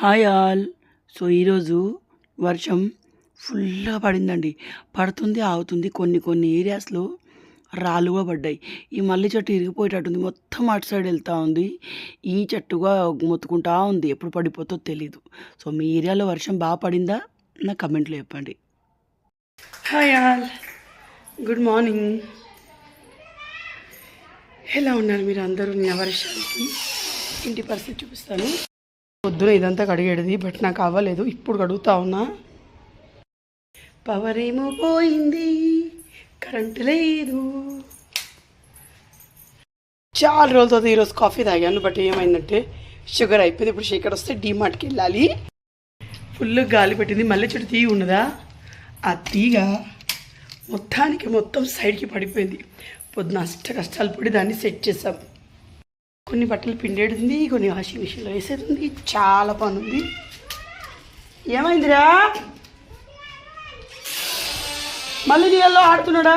Hi all. So ఈరోజు వర్షం ఫుల్గా పడిందండి. పడుతుంది ఆగుతుంది. కొన్ని కొన్ని ఏరియాస్లో రాళ్ళుగా పడ్డాయి. ఈ మల్లి చెట్టు ఇరిగిపోయేటట్టుంది. మొత్తం అటు సైడ్ వెళ్తూ ఉంది. ఈ చెట్టుగా మొత్తుకుంటా ఉంది. ఎప్పుడు పడిపోతుందో తెలీదు. సో మీ ఏరియాలో వర్షం బాగా పడిందా? నా కమెంట్లో చెప్పండి. Hi all. Good morning. ఎలా ఉన్నారు మీరు అందరూ? నిన్న వర్షానికి ఇంటి పరిస్థితి చూపిస్తాను. పొద్దున ఇదంతా కడిగేది బట్ నాకు అవ్వలేదు. ఇప్పుడు కడుగుతా ఉన్నా. పవర్ ఏమో పోయింది. కరెంటు లేదు. చాలా రోజుల తర్వాత ఈరోజు కాఫీ తాగాను బట్ ఏమైందంటే షుగర్ అయిపోయింది. ఇప్పుడు షేకర్ వస్తే డీమార్ట్కి వెళ్ళాలి. ఫుల్ గాలి పెట్టింది. మళ్ళీ చెట్టు తీగ ఉన్నదా? ఆ తీగ మొత్తానికి మొత్తం సైడ్కి పడిపోయింది. పొద్దున అష్ట కష్టాలు పడి దాన్ని సెట్ చేసాం కొన్ని బట్టలు పిండేది కొన్ని వాషింగ్ మిషన్లో వేసేది ఉంది చాలా పని ఉంది ఏమైందిరా? మళ్ళీ నీళ్ళలో ఆడుతున్నాడా?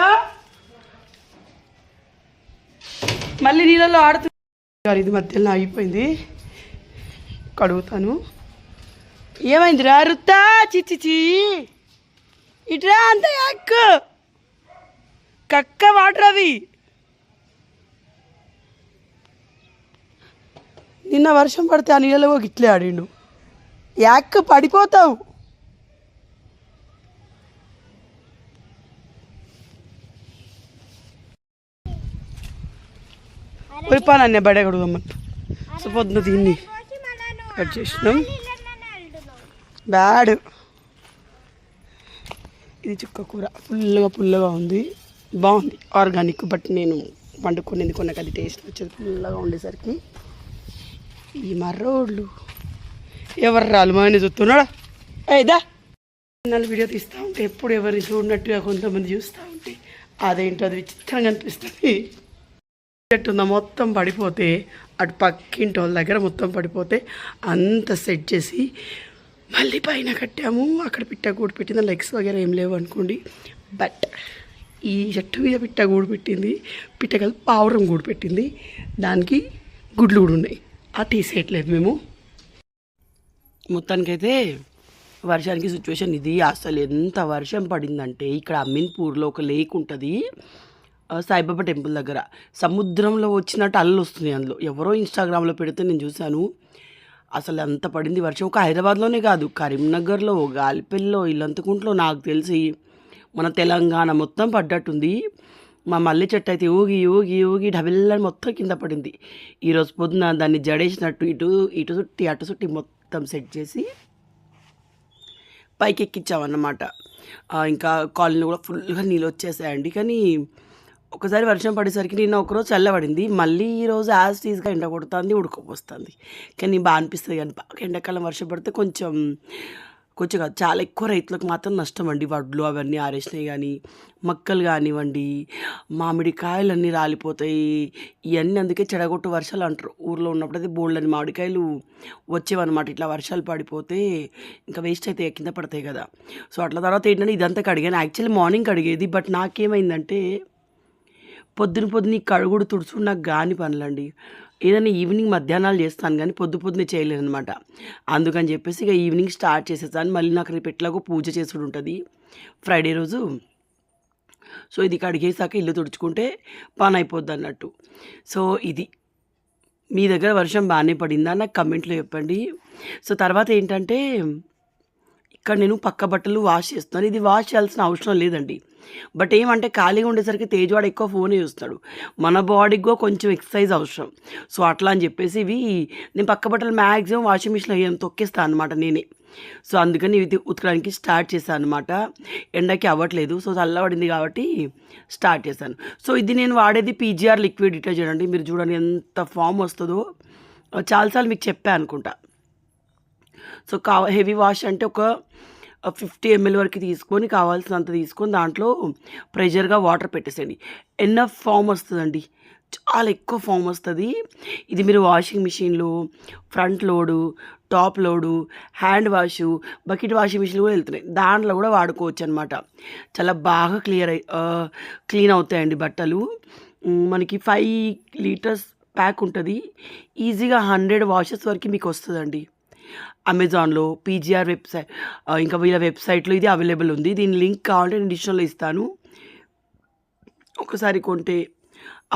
మళ్ళీ నీళ్ళలో ఆడుతున్నా ఇది మధ్యలో ఆగిపోయింది. కడుగుతాను. ఏమైందిరా రుత్తా చిచ్చిచి ఇట్రా అంత అక్క కక్క వాటర్ అవి. నిన్న వర్షం పడితే ఆ నీళ్ళలో గిట్లే ఇట్లే ఆడిండు. యాక్ పడిపోతావు. ఉరిపానన్నే బడే కడుగుదామని. సో పొద్దున దీన్ని కట్ చేసినాం. బ్యాడ్. ఇది చుక్క కూర. ఫుల్గా పుల్లగా ఉంది. బాగుంది. ఆర్గానిక్ బట్ నేను వండుకునేది కొనక అది టేస్ట్ వచ్చేది ఫుల్గా ఉండేసరికి. ఈ మర్రోళ్ళు. ఎవరు రాళ్ళు? మా చూస్తున్నాడా? అయిదా నాలుగు వీడియో తీస్తూ ఉంటే ఎప్పుడు ఎవరిని చూడనట్టుగా కొంతమంది చూస్తూ ఉంటే అదేంటో అది విచిత్రంగా అనిపిస్తుంది. చెట్టు ఉందా మొత్తం పడిపోతే అటు పక్కింటి వాళ్ళ దగ్గర మొత్తం పడిపోతే అంత సెట్ చేసి మళ్ళీ పైన కట్టాము. అక్కడ పిట్ట గూడు పెట్టింది. లెగ్స్ వగేర ఏం లేవు అనుకోండి. బట్ ఈ చెట్టు మీద పిట్ట గూడు పెట్టింది. పిట్ట పావురం గూడు పెట్టింది. దానికి గుడ్లు కూడా ఉన్నాయి. ఆ తీసేయట్లేదు మేము. మొత్తానికైతే వర్షానికి సిచ్యువేషన్ ఇది. అసలు ఎంత వర్షం పడిందంటే ఇక్కడ అమ్మిన్పూర్లో ఒక లేక్ ఉంటుంది. సాయిబాబా టెంపుల్ దగ్గర. సముద్రంలో వచ్చినట్టు అల్లు వస్తున్నాయి అందులో. ఎవరో ఇన్స్టాగ్రామ్లో పెడితే నేను చూశాను. అసలు అంత పడింది వర్షం? ఒక హైదరాబాద్లోనే కాదు కరీంనగర్లో గాలిపల్లిలో ఇల్లంతకుంట్లో నాకు తెలిసి మన తెలంగాణ మొత్తం పడ్డట్టుంది. మా మల్లె చెట్టు అయితే ఊగి ఊగి ఊగి డబిల్లని మొత్తం కింద పడింది. ఈరోజు పొద్దున దాన్ని జడేసినట్టు ఇటు ఇటు చుట్టి అటు చుట్టి మొత్తం సెట్ చేసి పైకి ఎక్కించామన్నమాట ఇంకా కాలనీ కూడా ఫుల్గా నీళ్ళు వచ్చేసాయండి. కానీ ఒకసారి వర్షం పడేసరికి నిన్న ఒకరోజు చల్లబడింది. మళ్ళీ ఈరోజు యాజ్ టీజ్గా ఎండ కొడుతుంది ఉడకపోస్తుంది. కానీ బాగా అనిపిస్తుంది కానీ బాగా ఎండాకాలం వర్షం పడితే కొంచెం కొంచెం కాదు చాలా ఎక్కువ రైతులకు మాత్రం నష్టం అండి. వడ్లు అవన్నీ ఆరేసినాయి కానీ మక్కలు కానివ్వండి మామిడికాయలు అన్నీ రాలిపోతాయి. ఇవన్నీ అందుకే చెడగొట్టు వర్షాలు అంటారు. ఊర్లో ఉన్నప్పుడు అయితే బోల్డని మామిడికాయలు వచ్చేవన్నమాట. ఇట్లా వర్షాలు పడిపోతే ఇంకా వేస్ట్ అయితే కింద పడతాయి కదా. సో అట్లా తర్వాత ఏంటంటే ఇదంతా కడిగాను. యాక్చువల్లీ మార్నింగ్ కడిగేది బట్ నాకేమైందంటే పొద్దున పొద్దున ఈ కడుగుడు తుడుచు నాకు గాని పనులండి. ఏదైనా ఈవినింగ్ మధ్యాహ్నాలు చేస్తాను కానీ పొద్దు పొద్దునే చేయలేను అనమాట అందుకని చెప్పేసి ఇక ఈవినింగ్ స్టార్ట్ చేసేసాను. మళ్ళీ నాకు రేపు ఎట్లాగో పూజ చేసుడు ఉంటుంది. ఫ్రైడే రోజు. సో ఇది కడిగేసాక ఇల్లు తుడుచుకుంటే పని అయిపోద్ది అన్నట్టు. సో ఇది. మీ దగ్గర వర్షం బాగానే పడిందా? నాకు కమెంట్లో చెప్పండి. సో తర్వాత ఏంటంటే ఇక్కడ నేను పక్క బట్టలు వాష్ చేస్తున్నాను. ఇది వాష్ చేయాల్సిన అవసరం లేదండి. బట్ ఏమంటే ఖాళీగా ఉండేసరికి తేజ్వాడు ఎక్కువ ఫోన్ చూస్తాడు. మన బాడీకి కూడా కొంచెం ఎక్సర్సైజ్ అవసరం. సో అట్లా అని చెప్పేసి ఇవి నేను పక్క బట్టలు మ్యాక్సిమం వాషింగ్ మిషన్లో ఏం తొక్కేస్తాను అనమాట నేనే. సో అందుకని ఇవి ఉతకడానికి స్టార్ట్ చేశాను అనమాట ఎండకి అవ్వట్లేదు. సో చల్లబడింది కాబట్టి స్టార్ట్ చేశాను. సో ఇది నేను వాడేది పీజీఆర్ లిక్విడ్ డిటర్జెంట్ అండి. మీరు చూడండి ఎంత ఫామ్ వస్తుందో. చాలాసార్లు మీకు చెప్పా అనుకుంటా. సో కా హెవీ వాష్ అంటే ఒక ఫిఫ్టీ ఎంఎల్ వరకు తీసుకొని కావాల్సినంత తీసుకొని దాంట్లో ప్రెషర్గా వాటర్ పెట్టేసేయండి. ఎన్నఫ్ ఫామ్ వస్తుందండి. చాలా ఎక్కువ ఫామ్ వస్తుంది. ఇది మీరు వాషింగ్ మిషన్లో front load top load hand wash bucket washing machine కూడా వెళ్తున్నాయి. దాంట్లో కూడా వాడుకోవచ్చు అనమాట చాలా బాగా క్లియర్ అయి క్లీన్ అవుతాయండి బట్టలు. మనకి ఫైవ్ లీటర్స్ ప్యాక్ ఉంటుంది. ఈజీగా హండ్రెడ్ వాషెస్ వరకు మీకు వస్తుందండి. అమెజాన్లో పీజీఆర్ వెబ్సైట్ ఇంకా వీళ్ళ వెబ్సైట్లో ఇది అవైలబుల్ ఉంది. దీని లింక్ కావాలంటే నేను డిషన్లో ఇస్తాను. ఒకసారి కొంటే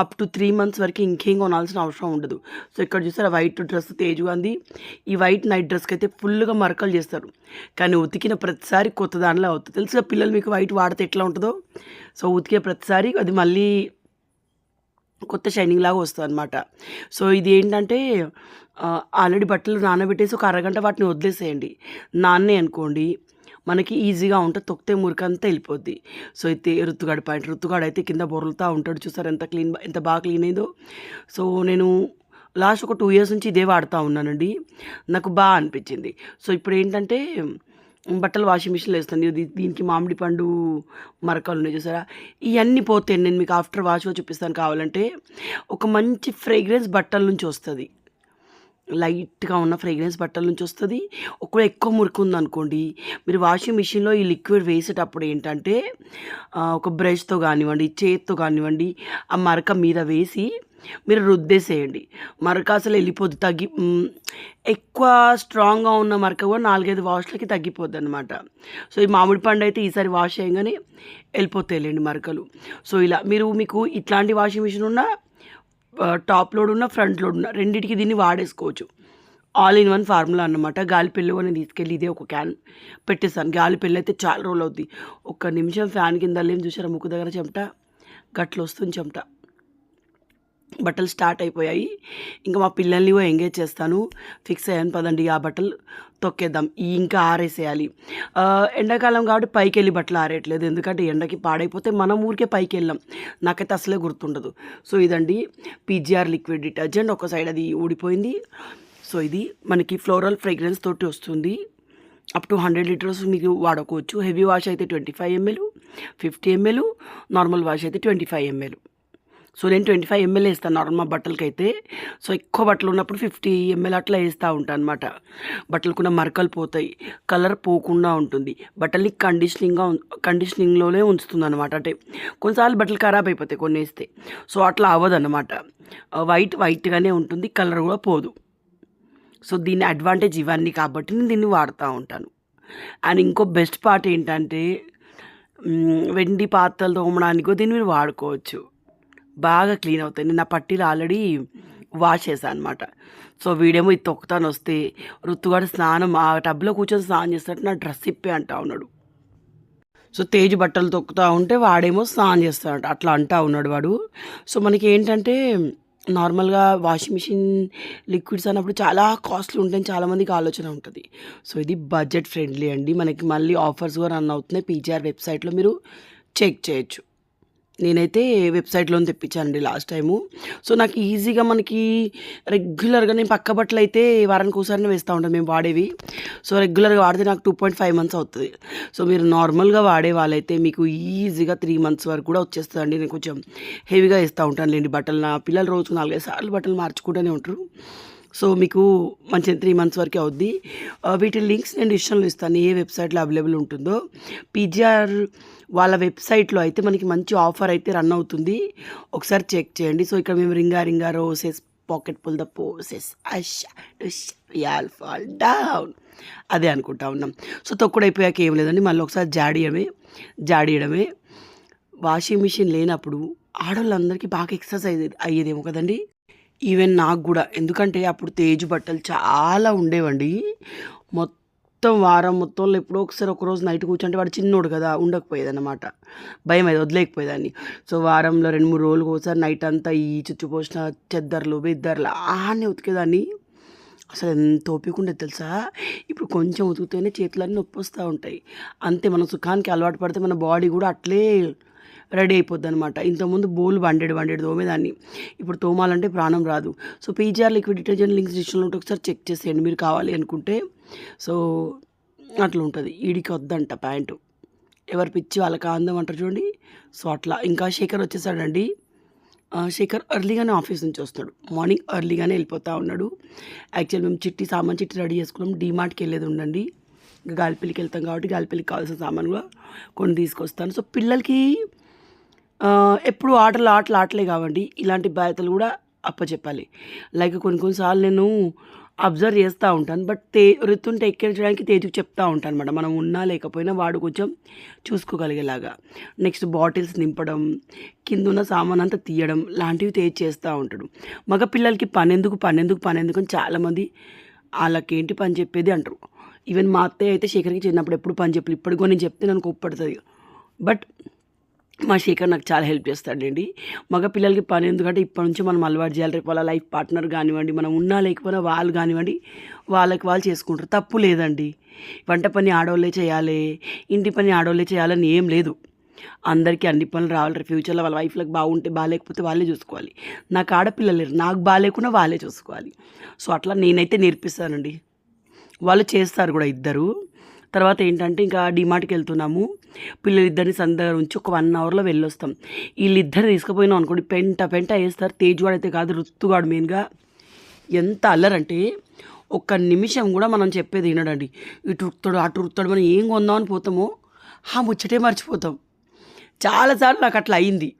అప్ టు త్రీ మంత్స్ వరకు ఇంకేం కొనాల్సిన అవసరం ఉండదు. సో ఇక్కడ చూసారా వైట్ డ్రెస్ తేజు అంది ఈ వైట్ నైట్ డ్రెస్కి అయితే ఫుల్గా మరకలు చేస్తారు. కానీ ఉతికిన ప్రతిసారి కొత్త దానిలో అవుతుంది. తెలుసుగా పిల్లలు మీకు వైట్ వాడితే ఎట్లా ఉంటుందో? సో ఉతికే ప్రతిసారి అది మళ్ళీ కొత్త షైనింగ్ లాగా వస్తుంది అనమాట సో ఇది ఏంటంటే ఆల్రెడీ బట్టలు నానబెట్టేసి ఒక అరగంట వాటిని వదిలేసేయండి. నాన్నే అనుకోండి. మనకి ఈజీగా ఉంటుంది తొక్కితే మురికంతా వెళ్ళిపోద్ది. సో అయితే రుతుగాడు పాయింట్ రుతుగాడు అయితే కింద బొరులుతూ ఉంటాడు చూసారు ఎంత క్లీన్ ఎంత బాగా క్లీన్ అయిందో. సో నేను లాస్ట్ ఒక టూ ఇయర్స్ నుంచి ఇదే వాడుతూ ఉన్నానండి. నాకు బాగా అనిపించింది. సో ఇప్పుడు ఏంటంటే బట్టలు వాషింగ్ మిషన్లో వేస్తాను. దీనికి మామిడి పండు మరకలు ఉన్నాయి చూసారా. ఇవన్నీ పోతాయి నేను మీకు ఆఫ్టర్ వాష్గా చూపిస్తాను కావాలంటే. ఒక మంచి ఫ్రేగ్రెన్స్ బట్టల నుంచి వస్తుంది. లైట్గా ఉన్న ఫ్రేగ్రెన్స్ బట్టల నుంచి వస్తుంది. ఒకవేళ ఎక్కువ మురికి ఉందనుకోండి మీరు వాషింగ్ మిషన్లో ఈ లిక్విడ్ వేసేటప్పుడు ఏంటంటే ఒక బ్రష్తో కానివ్వండి చేత్తో కానివ్వండి ఆ మరక మీద వేసి మీరు రుద్దేసేయండి. మరక అసలు వెళ్ళిపోద్ది తగ్గి ఎక్కువ స్ట్రాంగ్గా ఉన్న మరక కూడా నాలుగైదు వాష్లకి తగ్గిపోద్ది అనమాట సో ఈ మామిడి పండు అయితే ఈసారి వాష్ చేయగానే వెళ్ళిపోతాయిలేండి మరకలు. సో ఇలా మీరు మీకు ఇట్లాంటి వాషింగ్ మిషన్ ఉన్నా టాప్ లోడ్ ఉన్న ఫ్రంట్ లోడ్ ఉన్న రెండింటికి దీన్ని వాడేసుకోవచ్చు. ఆల్ ఇన్ వన్ ఫార్ములా అన్నమాట. గాలి అని తీసుకెళ్ళి ఇదే ఒక క్యాన్ పెట్టేస్తాను. గాలి అయితే చాలా రోజులు అవుద్ది. ఒక్క నిమిషం ఫ్యాన్ కింద లేని చూసారా? ముక్కు దగ్గర చెమట గట్లు వస్తుంది చెమట. బట్టలు స్టార్ట్ అయిపోయాయి. ఇంకా మా పిల్లల్ని కూడా ఎంగేజ్ చేస్తాను. ఫిక్స్ అయ్యాను పదండి ఆ బట్టలు తొక్కేద్దాం. ఇంకా ఆరేసేయాలి. ఎండాకాలం కాబట్టి పైకి వెళ్ళి బట్టలు ఆరేయట్లేదు. ఎందుకంటే ఎండకి పాడైపోతే మనం ఊరికే పైకి వెళ్ళాం నాకైతే అసలే గుర్తుండదు. సో ఇదండి పీజీఆర్ లిక్విడ్ డిటర్జెంట్. ఒక సైడ్ అది ఊడిపోయింది. సో ఇది మనకి ఫ్లోరల్ ఫ్రేగ్రెన్స్ తోటి వస్తుంది. అప్ టు హండ్రెడ్ లీటర్స్ మీకు వాడుకోవచ్చు. హెవీ వాష్ అయితే twenty five ML fifty ML normal wash అయితే ట్వంటీ ఫైవ్ ఎంఎల్. సో నేను ట్వంటీ ఫైవ్ ఎంఎల్ వేస్తాను నార్మల్ బట్టలకి అయితే సో ఎక్కువ బట్టలు ఉన్నప్పుడు ఫిఫ్టీ ఎంఎల్ అట్లా వేస్తూ ఉంటాను అనమాట బట్టలకున్న మరకలు పోతాయి కలర్ పోకుండా ఉంటుంది. బట్టల్ని కండిషనింగ్గా కండిషనింగ్లోనే ఉంచుతుంది అనమాట అంటే కొన్నిసార్లు బట్టలు ఖరాబ్ అయిపోతాయి కొన్ని వేస్తే. సో అట్లా అవ్వదు అనమాట వైట్ వైట్గానే ఉంటుంది కలర్ కూడా పోదు. సో దీని అడ్వాంటేజ్ ఇవన్నీ కాబట్టి నేను దీన్ని వాడుతూ ఉంటాను. అండ్ ఇంకో బెస్ట్ పార్ట్ ఏంటంటే వెండి పాత్రలు తోమడానికి దీన్ని మీరు వాడుకోవచ్చు. బాగా క్లీన్ అవుతాయి. నేను నా పట్టీలు ఆల్రెడీ వాష్ చేశాను అనమాట సో వీడేమో ఇది తొక్కుతాను వస్తే రుత్తుగాడు స్నానం ఆ టబ్లో కూర్చొని స్నానం చేస్తున్నట్టు నా డ్రెస్ ఇప్పే అంటా ఉన్నాడు. సో తేజ్ బట్టలు తొక్కుతూ ఉంటే వాడేమో స్నానం చేస్తాడు అట్లా అంటా ఉన్నాడు వాడు. సో మనకి ఏంటంటే నార్మల్గా వాషింగ్ మిషన్ లిక్విడ్స్ అన్నప్పుడు చాలా కాస్ట్లీ ఉంటాయని చాలామందికి ఆలోచన ఉంటుంది. సో ఇది బడ్జెట్ ఫ్రెండ్లీ అండి. మనకి మళ్ళీ ఆఫర్స్ కూడా రన్ అవుతున్నాయి. పీజీఆర్ వెబ్సైట్లో మీరు చెక్ చేయొచ్చు. నేనైతే వెబ్సైట్లో తెప్పించానండి లాస్ట్ టైము. సో నాకు ఈజీగా మనకి రెగ్యులర్గా నేను పక్క బట్టలు అయితే వారానికి ఒకసారి వేస్తూ ఉంటాను మేము వాడేవి. సో రెగ్యులర్గా వాడితే నాకు టూ పాయింట్ ఫైవ్ మంత్స్ అవుతుంది. సో మీరు నార్మల్గా వాడే వాళ్ళైతే మీకు ఈజీగా త్రీ మంత్స్ వరకు కూడా వచ్చేస్తుందండి. నేను కొంచెం హెవీగా వేస్తూ ఉంటాను లేండి బట్టలు. నా పిల్లలు రోజు నాలుగైదు సార్లు బట్టలు మార్చుకుంటూనే ఉంటారు. సో మీకు మంచి త్రీ మంత్స్ వరకే అవుద్ది. వీటి లింక్స్ నేను డిస్క్రిప్షన్లో ఇస్తాను. ఏ వెబ్సైట్లో అవైలబుల్ ఉంటుందో. పీజీఆర్ వాళ్ళ వెబ్సైట్లో అయితే మనకి మంచి ఆఫర్ అయితే రన్ అవుతుంది. ఒకసారి చెక్ చేయండి. సో ఇక్కడ మేము ring a ring a roses pocket full the posies all fall down. అదే అనుకుంటా ఉన్నాం. సో తొక్కుడైపోయాక అయిపోయాక ఏం లేదండి. మళ్ళీ ఒకసారి జాడియడమే జాడియడమే. వాషింగ్ మిషన్ లేనప్పుడు ఆడవాళ్ళందరికీ బాగా ఎక్సర్సైజ్ అయ్యేదేమో కదండి. ఈవెన్ నాకు కూడా. ఎందుకంటే అప్పుడు తేజు బట్టలు చాలా ఉండేవండి. మొత్తం మొత్తం వారం మొత్తంలో ఎప్పుడో ఒకసారి ఒకరోజు నైట్ కూర్చుంటే వాడు చిన్నోడు కదా ఉండకపోయేదన్నమాట. భయం అది వదిలేకపోయేదాన్ని. సో వారంలో రెండు మూడు రోజులకు ఒకసారి నైట్ అంతా ఈ చుచ్చుపోసిన చెద్దర్లు బిద్దర్లు ఆనే ఉతికేదాన్ని. అసలు ఎంత ఓపిక ఉండేది తెలుసా? ఇప్పుడు కొంచెం ఉతికితేనే చేతులన్నీ నొప్పి వస్తూ ఉంటాయి. అంతే మన సుఖానికి అలవాటు పడితే మన బాడీ కూడా అట్లే రెడీ అయిపోద్ది అనమాట ఇంతకుముందు బోల్ వండేడు వండేడు తోమేదాన్ని. ఇప్పుడు తోమాలంటే ప్రాణం రాదు. So PGR liquid detergent links డిస్క్రిప్షన్లో ఉంటే ఒకసారి చెక్ చేసేయండి. మీరు కావాలి అనుకుంటే. సో అట్లా ఉంటుంది. ఈడికి వద్దంట ప్యాంటు. ఎవరు పిచ్చి వాళ్ళకి అందం అంటారు చూడండి. సో అట్లా. ఇంకా శేఖర్ వచ్చేసాడండి. శేఖర్ ఎర్లీగానే ఆఫీస్ నుంచి వస్తాడు. మార్నింగ్ ఎర్లీగానే వెళ్ళిపోతూ ఉన్నాడు. యాక్చువల్ మేము చిట్టి సామాన్ చిట్టి రెడీ చేసుకున్నాం. డీమార్ట్కి వెళ్ళేది ఉండండి. ఇంకా గాలిపల్లికి వెళ్తాం కాబట్టి గాలిపల్లికి కావాల్సిన సామాన్ కూడా కొన్ని తీసుకొస్తాను. సో పిల్లలకి ఎప్పుడు ఆటలు ఆటలు ఆటలే కావండి. ఇలాంటి బాధ్యతలు కూడా అప్పచెప్పాలి. లైక్ కొన్ని కొన్నిసార్లు నేను అబ్జర్వ్ చేస్తూ ఉంటాను. బట్ తే ఋతుని టేక్ కేర్ చేయడానికి ఉంటాను అనమాట మనం ఉన్నా లేకపోయినా వాడు కొంచెం చూసుకోగలిగేలాగా. నెక్స్ట్ బాటిల్స్ నింపడం కింద ఉన్న సామాన్ అంతా తీయడం లాంటివి తేజ్ చేస్తూ ఉంటాడు. మగ పిల్లలకి పనెందుకు పనెందుకు పనెందుకు అని చాలామంది వాళ్ళకేంటి పని చెప్పేది అంటారు. ఈవెన్ మా అత్తయ్య అయితే శేఖర్కి చిన్నప్పుడు ఎప్పుడు పని చెప్పలేదు. ఇప్పటికో నేను చెప్తే నన్ను కోప్పడుతుంది. బట్ మా శేఖర్ నాకు చాలా హెల్ప్ చేస్తాడండి. మగ పిల్లలకి పని ఎందుకంటే ఇప్పటి నుంచి మనం అలవాటు చేయాలి. రేపు వాళ్ళ లైఫ్ పార్ట్నర్ కానివ్వండి మనం ఉన్నా లేకపోయినా వాళ్ళు కానివ్వండి వాళ్ళకి వాళ్ళు చేసుకుంటారు. తప్పు లేదండి. వంట పని ఆడవాళ్ళే చేయాలి ఇంటి పని ఆడవాళ్ళే చేయాలని ఏం లేదు. అందరికీ అన్ని పనులు రావాలి. ఫ్యూచర్లో వాళ్ళ వైఫ్లకు బాగుంటే బాగాలేకపోతే వాళ్ళే చూసుకోవాలి. నాకు ఆడపిల్లలు లేరు. నాకు బాగాలేకున్నా వాళ్ళే చూసుకోవాలి. సో అట్లా నేనైతే నేర్పిస్తానండి. వాళ్ళు చేస్తారు కూడా ఇద్దరు. తర్వాత ఏంటంటే ఇంకా డిమార్ట్కి వెళ్తున్నాము. పిల్లలిద్దరిని సంద ఉంచి ఒక వన్ అవర్లో వెళ్ళొస్తాం. వీళ్ళిద్దరు తీసుకుపోయినాం అనుకోండి పెంట పెంట వేస్తారు. తేజ్వాడు అయితే కాదు రుత్తుగాడు మెయిన్గా ఎంత అల్లరంటే ఒక్క నిమిషం కూడా మనం చెప్పేది వినడండి. ఇటు ఉరుకుతాడు అటు ఉరుకుతాడు మనం ఏం కొందామని పోతామో ఆ ముచ్చటే మర్చిపోతాం. చాలాసార్లు నాకు అట్లా అయింది.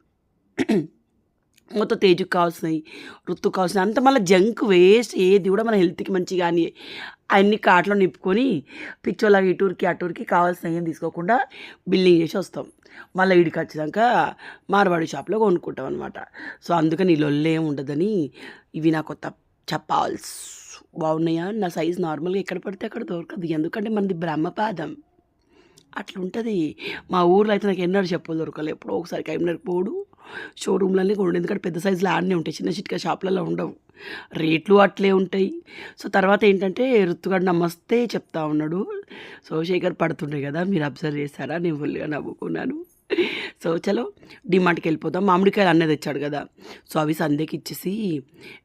మొత్తం తేజుకు కావాల్సినవి ఋతుకు కావాల్సినవి అంత మళ్ళీ జంక్ వేస్ట్ ఏది కూడా మన హెల్త్కి మంచి కానీ అన్ని కాట్లో నింపుకొని పిచ్చోలాగా ఇటూరికి అటూరికి కావాల్సిన ఏం తీసుకోకుండా బిల్లింగ్ చేసి వస్తాం. మళ్ళీ ఇడికి వచ్చినాక మార్వాడి షాప్లో కొనుక్కుంటాం అనమాట సో అందుకని ఈ లొల్లు ఏం ఉండదని ఇవి నాకు కొత్త చెప్పాల్స్. బాగున్నాయా? నా సైజ్ నార్మల్గా ఎక్కడ పడితే అక్కడ దొరకదు. ఎందుకంటే మనది బ్రహ్మపాదం. అట్లుంటుంది. మా ఊర్లో అయితే నాకు ఎన్నడూ చెప్పులు దొరకలేదు ఎప్పుడో ఒకసారి కైమనర్ పోడు. షోరూమ్లన్నీ కూడా ఎందుకంటే పెద్ద సైజులో ఆడనే ఉంటాయి. చిన్న చిట్కా షాపులలో ఉండవు. రేట్లు అట్లే ఉంటాయి. సో తర్వాత ఏంటంటే రుతుగాడు నమస్తే చెప్తా ఉన్నాడు. సోశేఖర్ పడుతుండే కదా మీరు అబ్జర్వ్ చేస్తారా నేను ఫుల్గా నవ్వుకున్నాను. సో చలో డిమార్ట్కి వెళ్ళిపోతాం మామిడికాయలు అన్నీ తెచ్చాడు కదా. సో అవి సందేకి ఇచ్చేసి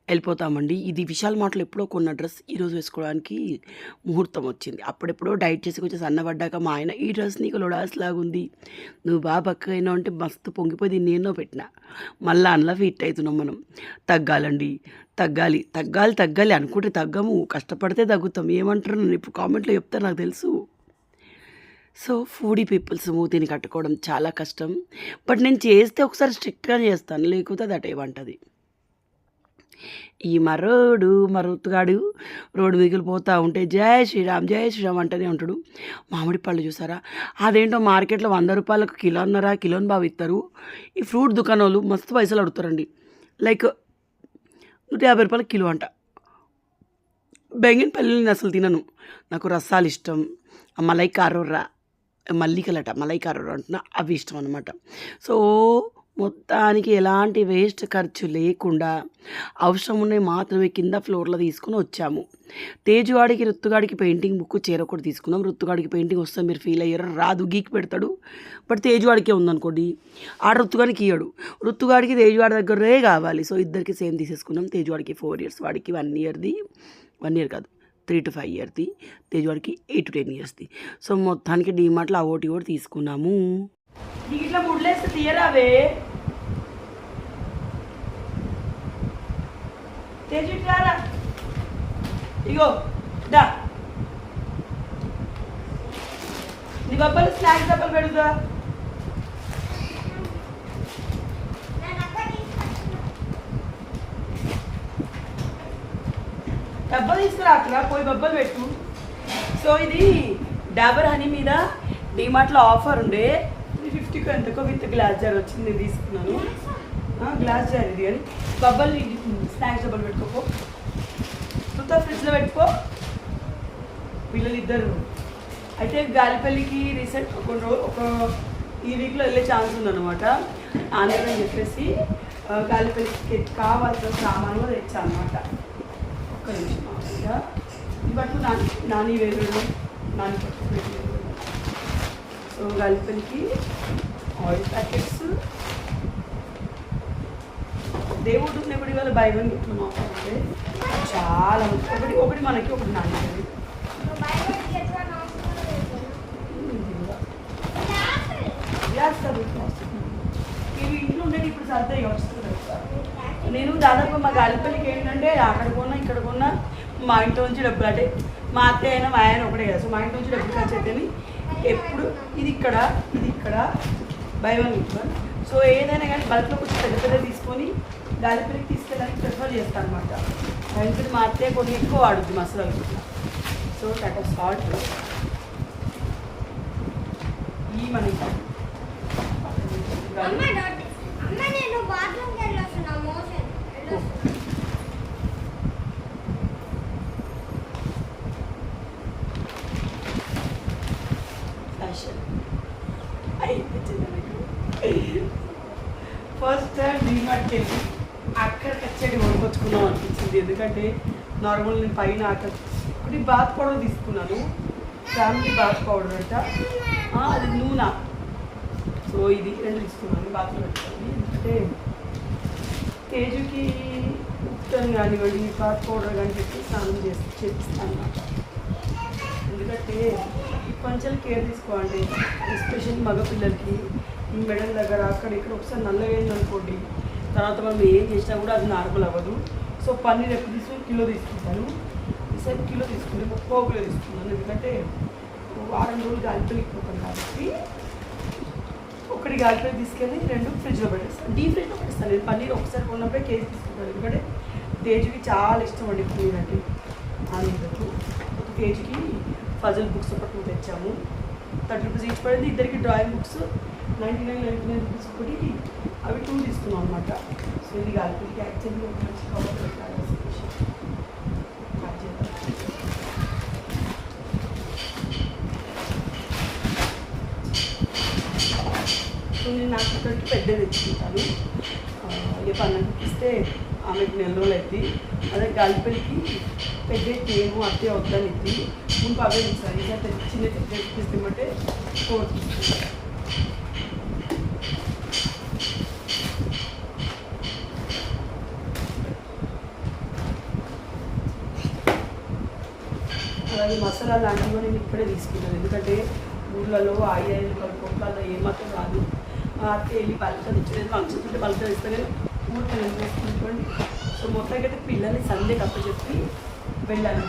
వెళ్ళిపోతామండి. ఇది విశాల్ మాటలు ఎప్పుడో కొన్న డ్రెస్ ఈరోజు వేసుకోవడానికి ముహూర్తం వచ్చింది. అప్పుడెప్పుడో డైట్ చేసి కొంచెం సన్నబడ్డాక మా ఆయన ఈ డ్రెస్ నీకు లొడాస్ లాగుంది. నువ్వు బాగా బక్కగా అంటే మస్తు పొంగిపోయి దీన్ని ఎన్నో పెట్టిన. మళ్ళీ అందులో ఫిట్ అవుతున్నాం మనం. తగ్గాలండి. తగ్గాలి. తగ్గాలి తగ్గాలి అనుకుంటే తగ్గము. కష్టపడితే తగ్గుతాం. ఏమంటారు నేను ఇప్పుడు కామెంట్లో చెప్తాను నాకు తెలుసు. సో ఫుడీ పీపుల్స్ మూతిని కట్టుకోవడం చాలా కష్టం. బట్ నేను చేస్తే ఒకసారి స్ట్రిక్ట్గా చేస్తాను లేకపోతే అది అటేమంటది ఈ మరోడు మరుతుగాడు రోడ్డు మిగిలిపోతూ ఉంటే జై శ్రీరామ్ జై శ్రీరామ్ అంటూనే ఉంటాడు. మామిడి పళ్ళు చూసారా? అదేంటో మార్కెట్లో వంద రూపాయలకు కిలోన్నర కిలోని బావి ఇస్తారు. ఈ ఫ్రూట్ దుకాణాలు మస్తు పైసలు అడుగుతారండి. లైక్ నూట యాభై రూపాయల కిలో అంట. బెంగన్ నేను అసలు తినను. నాకు రసాలు ఇష్టం. మలై కారూర్రా మల్లికలట మలైకారుడు అంటున్నా అవి ఇష్టం అనమాట సో మొత్తానికి ఎలాంటి వేస్ట్ ఖర్చు లేకుండా అవసరం ఉన్నాయి మాత్రమే కింద ఫ్లోర్లో తీసుకుని వచ్చాము. తేజువాడికి రుత్తుగాడికి పెయింటింగ్ బుక్ చీర ఒకటి తీసుకున్నాం. రుత్తుగాడికి పెయింటింగ్ వస్తే మీరు ఫీల్ అయ్యారు రాదు గీకి పెడతాడు. బట్ తేజువాడికే ఉందనుకోండి ఆ రుత్తుగాడికి ఇయ్యడు. రుత్తుగాడికి తేజువాడి దగ్గరే కావాలి. సో ఇద్దరికి సేమ్ తీసేసుకున్నాం. తేజువాడికి ఫోర్ ఇయర్స్ వాడికి వన్ ఇయర్ది వన్ ఇయర్ కాదు. త్రీ టు ఫైవ్ ఇయర్ది తేజువాడికి ఎయిట్ టు టెన్ ఇయర్స్ది సో మొత్తానికి డీమార్ట్లో ఆ ఓటి కూడా తీసుకున్నాము ఇట్లా ముడ్లేస్తే తీయరావే తేజు రారా ఇగో దా నీ బబ్బలు స్నాక్స్ డబ్బలు పెడుదా డబ్బా తీసుకురా అట్లా పోయి బబ్బలు పెట్టు. సో ఇది డాబర్ హనీ మీద డిమార్ట్లో ఆఫర్ ఉండే. త్రీ ఫిఫ్టీకి ఎంతకో విత్ గ్లాస్ జార్ వచ్చింది నేను తీసుకున్నాను గ్లాస్ జార్ ఇది అని బొబ్బలు స్నాక్స్ డబ్బలు పెట్టుకోపో. చుట్టా ఫ్రిడ్జ్లో పెట్టుకో. పిల్లలు ఇద్దరు అయితే గాలిపల్లికి రీసెంట్ ఒక ఒక ఈ వీక్లో వెళ్ళే ఛాన్స్ ఉందన్నమాట. ఆంధ్ర చెప్పేసి గాలిపల్లికి కావాల్సిన సామాను తెచ్చా అనమాట ఒక్క నిమిషం మామూలుగా ఈ బట్టలు నాని నాని వేరు నాని పట్టు వేరు ఆయిల్ ప్యాకెట్స్. దేవుడు ఉన్నప్పుడు ఇవాళ బై వన్ గిఫ్ట్ ఆఫర్ ఉంటే చాలా ఒకటి ఒకటి మనకి ఒకటి నాని ఇవి ఇంట్లో ఉండేది ఇప్పుడు సర్దా వస్తుంది నేను దాదాపు మా గాలిపల్లికి ఏంటంటే అక్కడ కొన్నా ఇక్కడ కొన్నా మా ఇంట్లో నుంచి డబ్బులు అంటే మా అత్తయ్య అయినా మా ఆయన ఒకటే కదా. సో మా ఇంట్లో నుంచి డబ్బులు ఖర్చు అయితేనే ఎప్పుడు ఇది ఇక్కడ ఇది ఇక్కడ బై వన్ సో ఏదైనా కానీ బల్క్లో కొంచెం పెద్ద పెద్ద తీసుకొని గాలిపల్లికి తీసుకెళ్ళడానికి ప్రిఫర్ చేస్తాను అనమాట ఎందుకంటే మా అత్తయ్య కొన్ని ఎక్కువ వాడుద్ది మసాలాలు. సో టైప్ ఆఫ్ సాల్ట్ ఈ మనకి వెళ్ళి అక్కడ కచ్చడి కొనుక్కొచ్చుకుందాం అనిపించింది. ఎందుకంటే నార్మల్ నేను పైన అక్కడ ఒకటి బాత్ పౌడర్ తీసుకున్నాను. ఫ్యామిలీ బాత్ పౌడర్ అంట. అది నూనె. సో ఇది రెండు తీసుకున్నాను బాత్లో పెట్టుకోండి ఎందుకంటే తేజుకి ఉప్పుని కానివ్వండి బాత్ పౌడర్ కానీ పెట్టి స్నానం చేసి చేపిస్తాను అన్నమాట. ఎందుకంటే కొంచెం కేర్ తీసుకోండి ఎస్పెషల్లీ మగపిల్లలకి. ఈ మెడల దగ్గర అక్కడ ఇక్కడ ఒకసారి నల్లగా అనుకోండి తర్వాత మనం ఏం చేసినా కూడా అది నార్మల్ అవ్వదు. సో పన్నీర్ ఎప్పుడు తీసుకుని కిలో తీసుకుంటాను. ఈసారి కిలో తీసుకుని ముప్పై కిలో తీసుకున్నాను ఎందుకంటే వారం రోజులు గాలిపోయిపోతాను కాబట్టి ఒకటి గాలిపోయి తీసుకెళ్ళి రెండు ఫ్రిడ్జ్లో పెట్టేస్తాను డీప్ ఫ్రిడ్జ్లో పెట్టేస్తాను నేను పన్నీర్ ఒకసారి కొన్నప్పుడే కేజీ తీసుకుంటాను. ఎందుకంటే తేజుకి చాలా ఇష్టం అండి పన్నీర్ అంటే. ఆనందకు ఒక కేజీకి ఫజల్ బుక్స్ ఒక టూ తెచ్చాము. థర్టీ రూపీస్ ఈచ్ పడింది. ఇద్దరికి drawing books ninety nine ninety nine rupees ఒకటి. అవి టూ తీసుకున్నాం అనమాట సో ఇది గాలిపోయికి యాక్చువల్లీ మంచి కవర్ పెట్టాలి నేను నాకు ఇక్కడికి పెద్ద తెచ్చుకుంటాను ఆ, ఏ పన్నెండుకి ఇస్తే ఆమెకు నెల రోజులు అవుతుంది అదే గాలిపల్లికి పెద్ద నేను అత్తే వద్దని ఇది ముందు అవే ఇస్తాను ఈసారి తెచ్చి చిన్న తెచ్చిస్తే కోర్టు అలాగే మసాలా లాంటివి నేను ఇప్పుడే తీసుకున్నాను ఎందుకంటే ఊళ్ళలో ఆయిల్ కొట్లలో ఏమాత్రం రాదు. ఆ వెళ్ళి బల్క తెచ్చలేదు ఫంక్షన్ ఉంటే బల్క తెస్తే ఊరికి నేను సో మొత్తానికి అయితే పిల్లల్ని సందే కప్ప చెప్పి వెళ్ళాను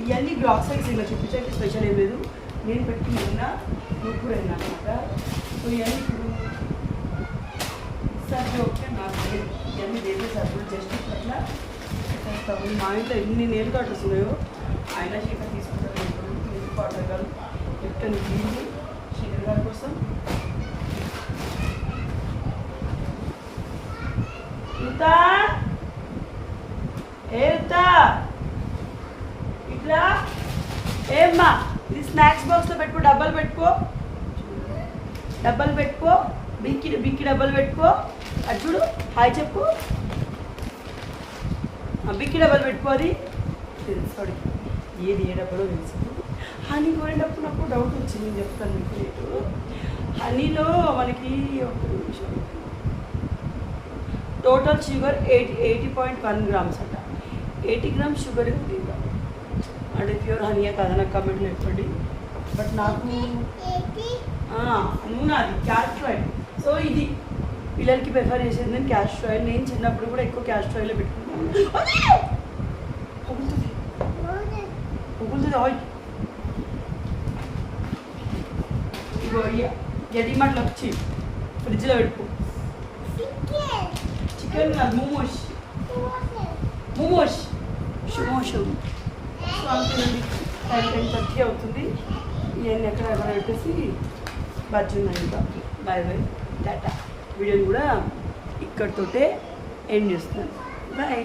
ఇవన్నీ గ్రాసరీస్ ఇలా చూపించడానికి స్పెషల్ ఏం లేదు. నేను పెట్టి ఉన్నా నువ్వు కూడా అనమాట సో ఇవన్నీ ఇప్పుడు సరే ఓకే నాకు ఇవన్నీ వేరే సరుకులు చేసిన అట్లా చేస్తాము మా ఇంట్లో ఎన్ని నేలు కట్టర్స్ ఉన్నాయో ఆయన శేఖర్ తీసుకుంటారు. నేలు కాటర్ గారు ఎక్కడ నీళ్ళు శేఖర్ గారి కోసం ఇంత ఏ ఇట్లా? ఏమ్మా ఇది స్నాక్స్ బాక్స్లో పెట్టుకో డబ్బాలు పెట్టుకో. డబ్బాలు పెట్టుకో. బిక్కి బిక్కి డబ్బాలు పెట్టుకో. అర్జుడు చూడు హాయ్ చెప్పు. బిక్కి డబ్బాలు పెట్టుకోది తెలుసు వాడికి ఏది ఏ డబ్బాలో తెలుసు. హనీ కొనేటప్పుడు నాకు డౌట్ వచ్చింది నేను చెప్తాను మీకు రేటు హనీలో మనకి ఒక నిమిషం. Total sugar eighty eighty point one grams అంట. ఎయిటీ గ్రామ్స్ షుగర్ ఉంది ఇంకా. అంటే ప్యూర్ హనీయే కదా నాకు కమెంట్లో చెప్పండి. బట్ నాకు నూనె అది ఆయిల్ సో ఇది. పిల్లలకి ప్రిఫర్ చేసేది నేను క్యాస్టర్ ఆయిల్ నేను చిన్నప్పుడు కూడా ఎక్కువ క్యాస్టర్ ఆయిల్ పెట్టుకుంటాను. పొగులుతుంది పొగులుతుంది ఆయిల్. ఇగో ఎడిమాట్లో వచ్చి ఫ్రిడ్జ్లో పెట్టుకో. చికెన్ చికెన్ కాదు మోమోస్. మోమోస్. షుమోషు సో అంతేనండి టైం టైం థర్టీ అవుతుంది. ఇవన్నీ ఎక్కడ ఎక్కడ పెట్టేసి బజ్జి ఉన్నాయి ఇంకా. బాయ్ బాయ్ టాటా. వీడియోని కూడా ఇక్కడితోటే ఎండ్ చేస్తున్నాను. బాయ్